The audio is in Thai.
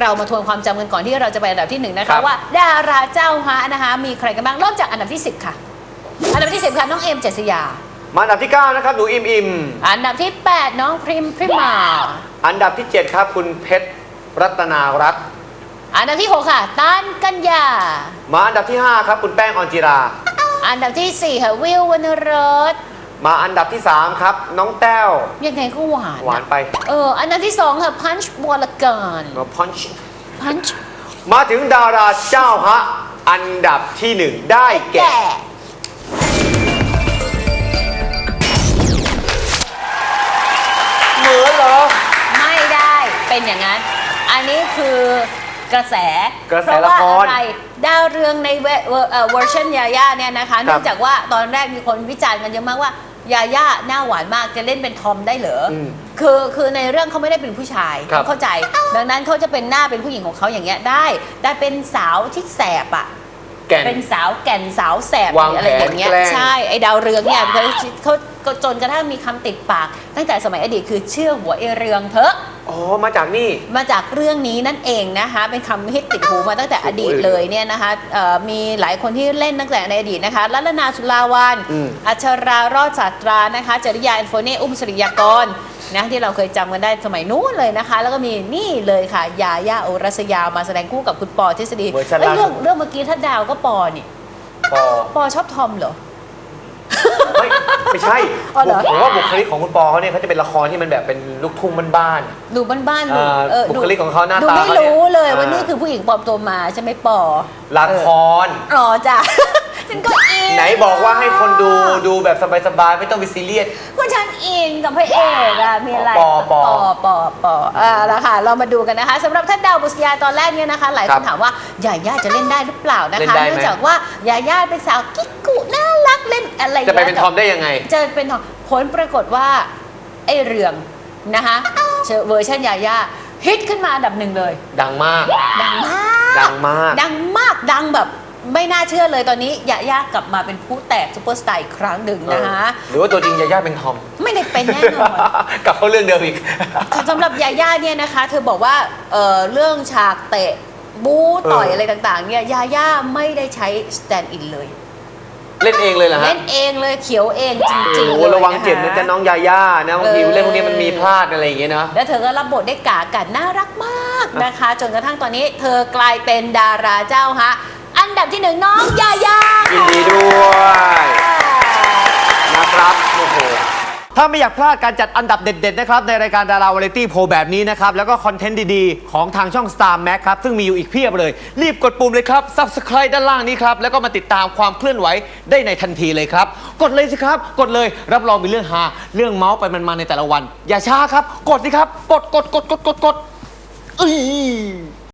เรามาทวนความจำกันก่อนที่เราจะไปอันดับที่หนึ่งนะครัคะบ ว่าดาราเจ้าฮะนะคะมีใครกันบ้างเริ่มจากอันดับที่ 10 ค่ะ อันดับที่ 10 ค่ะน้องเอมเจษยา มาอันดับที่ 9 นะครับ หนูอิมอิม อันดับที่ 8 น้องพริมพริมา อันดับที่ 7 ครับ คุณเพชรรัตนารัตน์อันดับที่ 6 ค่ะตันกัญญา มาอันดับที่ 5 ครับ คุณแป้งออนจิรา อันดับทีสี่4 ค่ะ วิววรรณรส มาอันดับที่ 3 ครับ น้องแต้ว ยังไงก็หวานหวานไปเออ อันดับที่2ค่ะพันช์บัวละกอนมาพันช์พันช์มาถึงดาราเจ้าฮะ อันดับที่1ได้แก่ แก่เหมือนเหรอ ไม่ได้เป็นอย่างนั้น อันนี้คือกระแสกระแสเพราะละว่าครอะไรดาวเรืองในเวเวอร์เอ่อเวอร์ชันยาย่าเนี่ยนะคะ เนื่องจากว่าตอนแรกมีคนวิจารณ์กันเยอะมากว่า ยาย่าหน้าหวานมากจะเล่นเป็นทอมได้เหรออมคือคือในเรื่องเขาไม่ได้เป็นผู้ชายครับ เขาเข้าใจ ดังนั้นเขาจะเป็นหน้าเป็นผู้หญิงของเขาอย่างเงี้ยได้ ได้เป็นสาวที่แสบอะ แก่น เป็นสาวแก่นสาวแสบวางอะไรอย่างเงี้ยแผนแกล้ง ใช่ไอ้ดาวเรืองเนี่ยเขาเขาเขาจนกระทั่งมีคำติดปาก ตั้งแต่สมัยอดีตคือเชื่อหัวเอเรืองเถอะ อ๋อ มาจากนี่ มาจากเรื่องนี้นั่นเองนะคะ เป็นคำฮิตติดหูมาตั้งแต่อดีตโอ้ยเลยเนี่ยนะคะเอ่อมีหลายคนที่เล่นตั้งแต่ในอดีตนะคะรัตนาสุลาวันอืมอัชรารอดศาสตรานะคะจริยาอินโฟเน่อุ้มสริยากร นะที่เราเคยจำกันได้สมัยนู้นเลยนะคะ แล้วก็มีนี่เลยค่ะยาย่าโอรัสยามาแสดงคู่กับคุณปอทฤษฎีเวอร์ชันเอ้ยล่าสุด เรื่องเรื่องเมื่อกี้ถ้าดาวก็ปอนี่ปอปอชอบทอมเหรอ ไม่ไม่ใช่อ๋อเหรอ ผมว่าบุคลิกของคุณปอเขาเนี่ยเขาจะเป็นละครที่มันแบบเป็นลูกทุ่งบ้านๆ ดูบ้านๆดูอ่าเออบุคลิกของเขาหน้าดูตาไม่เขาเนี่ยรู้เลยว่าอ่านี่ นี่คือผู้หญิงปลอมตัวมาใช่ไหมปอ ละคร อ๋อจ้ะ ฉันก็อิน ไหนบอกว่าให้คนดูดูแบบสบายๆ ไม่ต้องไปซีเรียส ก็ฉันอินกับพระเอกอะมีอะไรปอปอปอปอปออ่าแล้วค่ะ เรามาดูกันนะคะสำหรับท่านดาวบุษยาตอนแรกเนี่ยนะคะ หลายคครับนถามว่ายาย่าจะเล่นได้หรือเปล่านะเล่นคะได้ไหม เนื่องจากว่ายาย่าเป็นสาวกิ๊กกุน่ารักเล่นอะไรจะไปเป็นทอมได้ยังไง จะเป็นทอมผลปรากฏว่าไอ้เรืองนะคะเวอร์ชันยาย่าฮิตขึ้นมาอันดับหนึ่งเลย ดังมาก ดังมาก ดังมาก ดังมากดังแบบ ไม่น่าเชื่อเลยตอนนี้ยาย่ากลับมาเป็นผู้แตกซูเปอร์สตาร์อีกครั้งหนึ่งนะคะ หรือว่าตัวจริงยาย่าเป็นทอม ไม่ได้เป็นแน่นอน กลับเข้าเรื่องเดิมอีก สำหรับยาย่าเนี่ยนะคะ เธอบอกว่าเอ่อเรื่องฉากเตะบู๊ต่อยเอออ อะไรต่างๆเนี่ยยาย่าไม่ได้ใช้สแตนด์อินเลยเล่นเองเลยเหรอฮะเล่นเองเลยเขียวเองจริงโอ้ๆโหเลยระวังเจ็บนะคจ๊ะน้องยาย่านะบางทีเออเล่นพวกนี้มันมีพลาดอะไรอย่างเงี้ยนะแล้วเธอก็รับบทได้กากันน่ารักมากนะคะ จนกระทั่งตอนนี้เธอกลายเป็นดาราเจ้าฮะอันดั บที่หนึ่งน้องยาย่ายินดีด้วยนะครับโอ้โหถ้าไม่อยากพลาดการจัดอันดับเด็ด ๆ นะครับ ในรายการดาราวาไรตี้โพลแบบนี้นะครับ แล้วก็คอนเทนต์ดี ๆ ของทางช่อง Star Max ครับ ซึ่งมีอยู่อีกเพียบเลย รีบกดปุ่มเลยครับ Subscribe ด้านล่างนี้ครับ แล้วก็มาติดตามความเคลื่อนไหวได้ในทันทีเลยครับ กดเลยสิครับ กดเลยรับรองมีเรื่องฮาเรื่องเมาส์ไปมันๆในแต่ละวัน อย่าช้าครับ กดสิครับ กดกดกดกดกดกดเอ้ย